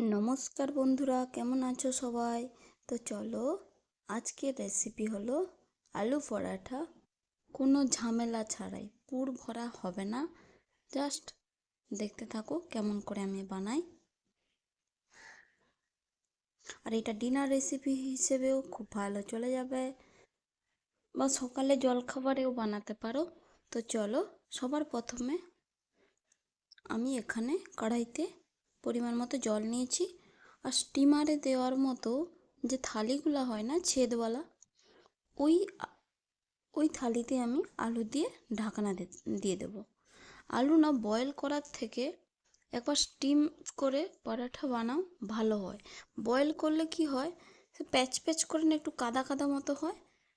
নমস্কার বন্ধুরা, কেমন আছো সবাই? তো চলো, আজকের রেসিপি হলো আলু পরাঠা। কোনো ঝামেলা ছাড়াই, পুর ভরা হবে না। জাস্ট দেখতে থাকো কেমন করে আমি বানাই। আর এটা ডিনার রেসিপি হিসেবেও খুব ভালো চলে যাবে। বা সকালে জলখাবারেও বানাতে পারো। তো চলো, সবার প্রথমে আমি এখানে কড়াইতে পরিমাণ মতো জল নিয়েছি আর স্টিমারে দেওয়ার মতো যে থালিগুলো হয় না, ছেদওয়ালা, ওই ওই থালিতে আমি আলু দিয়ে ঢাকনা দিয়ে দেবো। আলু না বয়েল করার থেকে একবার স্টিম করে পরাঠা বানাও, ভালো হয়। বয়েল করলে কি হয়, সে প্যাচ প্যাচ করে না একটু কাদা কাদা মতো হয়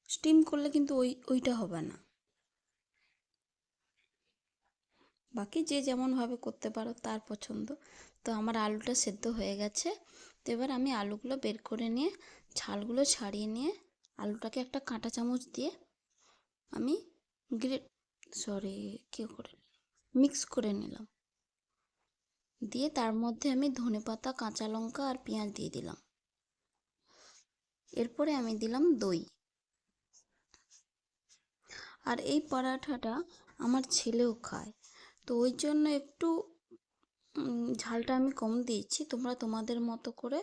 স্টিম করলে কিন্তু ওই, ওইটা হবে না। বাকি যে যেমনভাবে করতে পারো তার পছন্দ। তো আমার আলুটা সেদ্ধ হয়ে গেছে। তো এবার আমি আলুগুলো বের করে নিয়ে ছালগুলো ছাড়িয়ে নিয়ে আলুটাকে একটা কাঁটা চামচ দিয়ে আমি গ্রেট সরি কী করে? মিক্স করে নিলাম। দিয়ে তার মধ্যে আমি ধনে পাতা, কাঁচা লঙ্কা আর পেঁয়াজ দিয়ে দিলাম। এরপরে আমি দিলাম দই। আর এই পরাঠাটা আমার ছেলেও খায়। তো ওই জন্য একটু ঝালটা আমি কম দিয়েছি। তোমরা তোমাদের মতো করে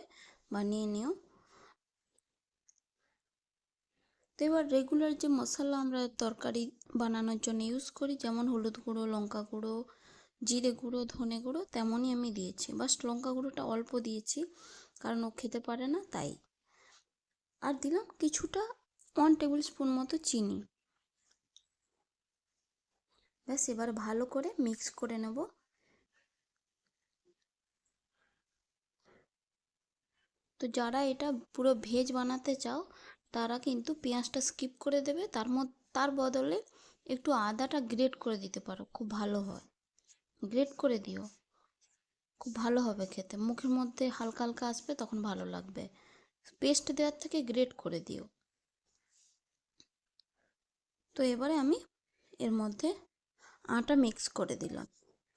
বানিয়ে নিও। তো এবার রেগুলার যে মশলা আমরা তরকারি বানানোর জন্য ইউজ করি, যেমন হলুদ গুঁড়ো, লঙ্কা গুঁড়ো, জিরে গুঁড়ো, ধনে গুঁড়ো, তেমনই আমি দিয়েছি। বাস লঙ্কা গুঁড়োটা অল্প দিয়েছি, কারণ ও খেতে পারে না, তাই। আর দিলাম কিছুটা ওয়ান টেবিল স্পুন মতো চিনি। ব্যাস, এবার ভালো করে মিক্স করে নেব। তো যারা এটা পুরো ভেজ বানাতে চাও, তারা কিন্তু পেঁয়াজটা স্কিপ করে দেবে। তার মধ্যে তার বদলে একটু আদাটা গ্রেট করে দিতে পারো, খুব ভালো হয়। গ্রেট করে দিও। খুব ভালো হবে খেতে। মুখের মধ্যে হালকা হালকা আসবে, তখন ভালো লাগবে। পেস্ট দেওয়ার থেকে গ্রেট করে দিও। তো এবারে আমি এর মধ্যে আটা মিক্স করে দিলাম।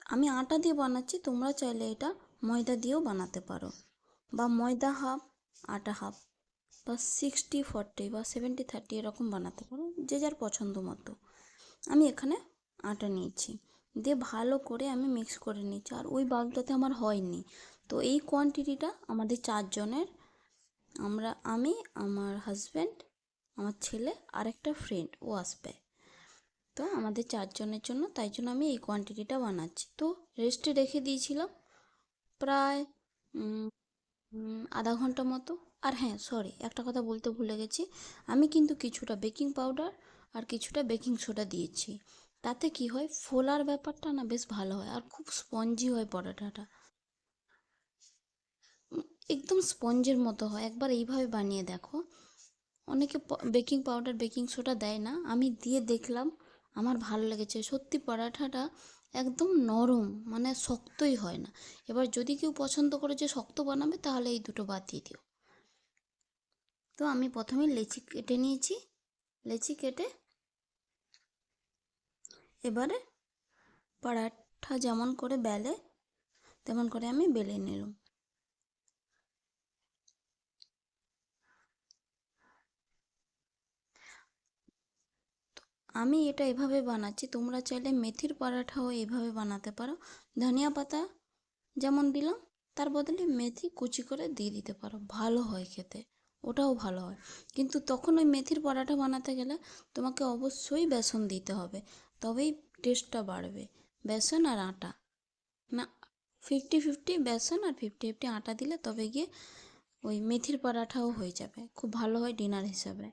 আমি আটা দিয়ে বানাচ্ছি, তোমরা চাইলে এটা ময়দা দিয়েও বানাতে পারো। বা ময়দা হাফ আটা হাফ বা সিক্সটি ফর্টি বা সেভেন্টি থার্টি এরকম বানাতে পারো, যে যার পছন্দ মতো। আমি এখানে আটা নিয়েছি। দিয়ে ভালো করে আমি মিক্স করে নিচ্ছি আর ওই বাউলটাতে আমার হয়নি। তো এই কোয়ান্টিটিটা আমাদের চারজনের, আমরা, আমি, আমার হাজব্যান্ড আমার ছেলে আর একটা ফ্রেন্ড ও আসবে। তো আমাদের চারজনের জন্য, তাই জন্য আমি এই কোয়ান্টিটিটা বানাচ্ছি। তো রেস্টে রেখে দিয়েছিলাম প্রায় আধা ঘণ্টা মতো। আর হ্যাঁ সরি একটা কথা বলতে ভুলে গেছি। আমি কিন্তু কিছুটা বেকিং পাউডার আর কিছুটা বেকিং সোডা দিয়েছি। তাতে কি হয়, ফোলার ব্যাপারটা না বেশ ভালো হয়, আর খুব স্পঞ্জি হয় পরোটাটা। একদম স্পঞ্জের মতো হয়। একবার এইভাবে বানিয়ে দেখো। অনেকে বেকিং পাউডার বেকিং সোডা দেয় না। আমি দিয়ে দেখলাম আমার ভালো লেগেছে। সত্যি পরাঠাটা একদম নরম মানে শক্তই হয় না। এবার যদি কেউ পছন্দ করে যে শক্ত বানাবে, তাহলে এই দুটো বাদ দিয়ে দিও। তো আমি প্রথমে লেচি কেটে নিয়েছি। লেচি কেটে এবারে পরাঠা যেমন করে বেলে, তেমন করে আমি বেলে নিলাম। আমি এটা এভাবে বানাচ্ছি, তোমরা চাইলে মেথির পরাঠাও এভাবে বানাতে পারো। ধনিয়া পাতা যেমন দিলাম, তার বদলে মেথি কুচি করে দিয়ে দিতে পারো। ভালো হয় খেতে, ওটাও ভালো হয়। কিন্তু তখন ওই মেথির পরাঠা বানাতে গেলে তোমাকে অবশ্যই বেসন দিতে হবে, তবেই টেস্টটা বাড়বে। বেসন আর আটা। না ফিফটি ফিফটি বেসন আর ফিফটি ফিফটি আটা দিলে তবে গিয়ে ওই মেথির পরাঠাও হয়ে যাবে। খুব ভালো হয় ডিনার হিসাবে।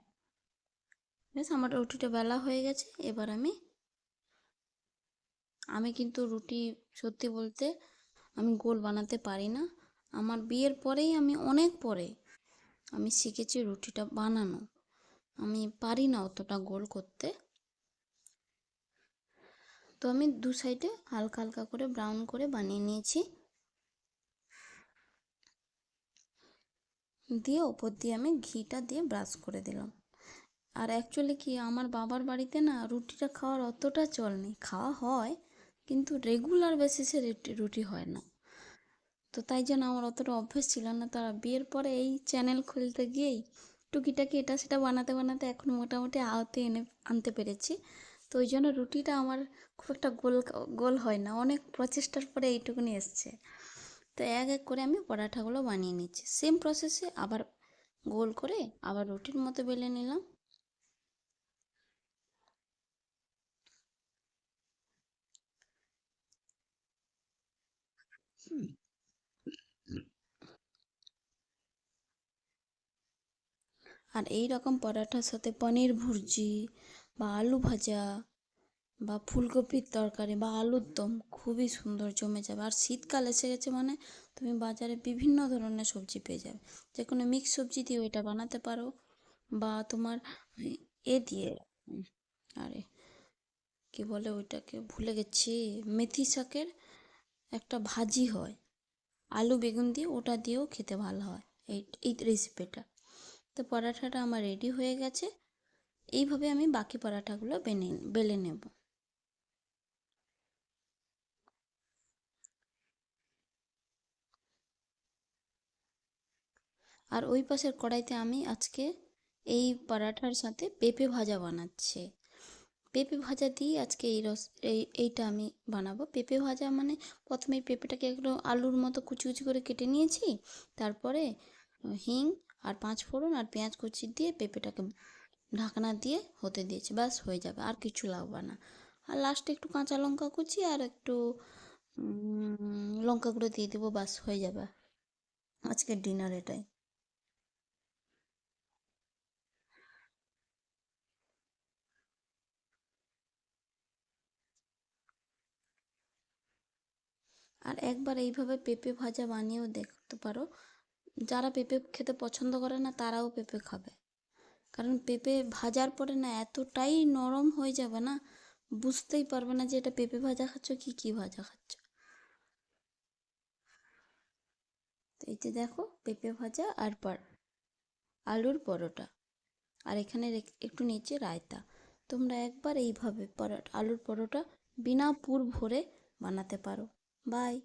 বেশ আমার রুটিটা বেলা হয়ে গেছে। এবার আমি আমি কিন্তু রুটি সত্যি বলতে আমি গোল বানাতে পারি না। আমার বিয়ের পরেই আমি অনেক পরে আমি শিখেছি রুটিটা বানানো। আমি পারি না অতটা গোল করতে। তো আমি দু সাইডে হালকা হালকা করে ব্রাউন করে বানিয়ে নিয়েছি। দিয়ে ওপর দিয়ে আমি ঘিটা দিয়ে ব্রাশ করে দিলাম। আর অ্যাকচুয়ালি কি, আমার বাবার বাড়িতে না রুটিটা খাওয়ার অতটা চল নেই। খাওয়া হয়, কিন্তু রেগুলার বেসিসে রুটি হয় না। তো তাই জন্য আমার অতটা অভ্যেস ছিল না। তো বিয়ের পরে এই চ্যানেল খুলতে গিয়েই টুকিটাকি এটা সেটা বানাতে বানাতে এখন মোটামুটি আওতে এনে আনতে পেরেছি। তো ওই জন্য রুটিটা আমার খুব একটা গোল গোল হয় না। অনেক প্রচেষ্টার পরে এইটুকুনি এসছে। তো এক এক করে আমি পরাঠাগুলো বানিয়ে নিচ্ছি। সেম প্রসেসে আবার গোল করে আবার রুটির মতো বেলে নিলাম। আর এই রকম পরাঠার সাথে পনির ভুর্জি বা আলু ভাজা বা ফুলকপির তরকারি বা আলুর দম খুবই সুন্দর জমে যাবে। আর শীতকাল এসে গেছে মানে তুমি বাজারে বিভিন্ন ধরনের সবজি পেয়ে যাবে। যে কোনো মিক্স সবজি দিয়েও এটা বানাতে পারো বা তোমার এ দিয়ে আরে কি বলে ওইটাকে ভুলে গেছি, মেথি শাকের একটা ভাজি হয়। আলু, বেগুন দিয়ে ওটা দিয়েও খেতে ভালো হয় এই এই রেসিপিটা তো পরাঠাটা আমার রেডি হয়ে গেছে। এইভাবে আমি বাকি পরাঠাগুলো বেনে, বেলে নেব। আর ওই পাশের কড়াইতে আমি আজকে এই পরাঠার সাথে পেঁপে ভাজা বানাচ্ছি। পেঁপে ভাজা দিয়ে আজকে এই রস, এই, এইটা আমি বানাবো। পেঁপে ভাজা মানে প্রথমে পেঁপেটাকে একটু আলুর মতো কুচি কুচি করে কেটে নিয়েছি, তারপরে হিং আর পাঁচ ফোড়ন আর পেঁয়াজ কুচি দিয়ে পেঁপেটাকে ঢাকনা দিয়ে হতে দিয়েছি, ব্যাস হয়ে যাবে, আর কিছু লাগবে না। আর লাস্টে একটু কাঁচা লঙ্কা কুচি আর একটু লঙ্কা গুঁড়ো দিয়ে দেবো, ব্যাস হয়ে যাবে। আজকের ডিনার এটাই। আর একবার এইভাবে পেঁপে ভাজা বানিয়েও দেখতে পারো। যারা পেঁপে খেতে পছন্দ করে না, তারাও পেঁপে খাবে। কারণ পেঁপে ভাজার পরে না এতটাই নরম হয়ে যাবে না, বুঝতেই পারবে না যে এটা পেঁপে ভাজা খাচ্ছ কি কি ভাজা খাচ্ছ। তো এই যে দেখো, পেঁপে ভাজা আর পর, আলুর পরোটা। আর এখানে একটু নিচে রায়তা। তোমরা একবার এইভাবে পরোটা আলুর পরোটা বিনা পুর ভরে বানাতে পারো। Bye.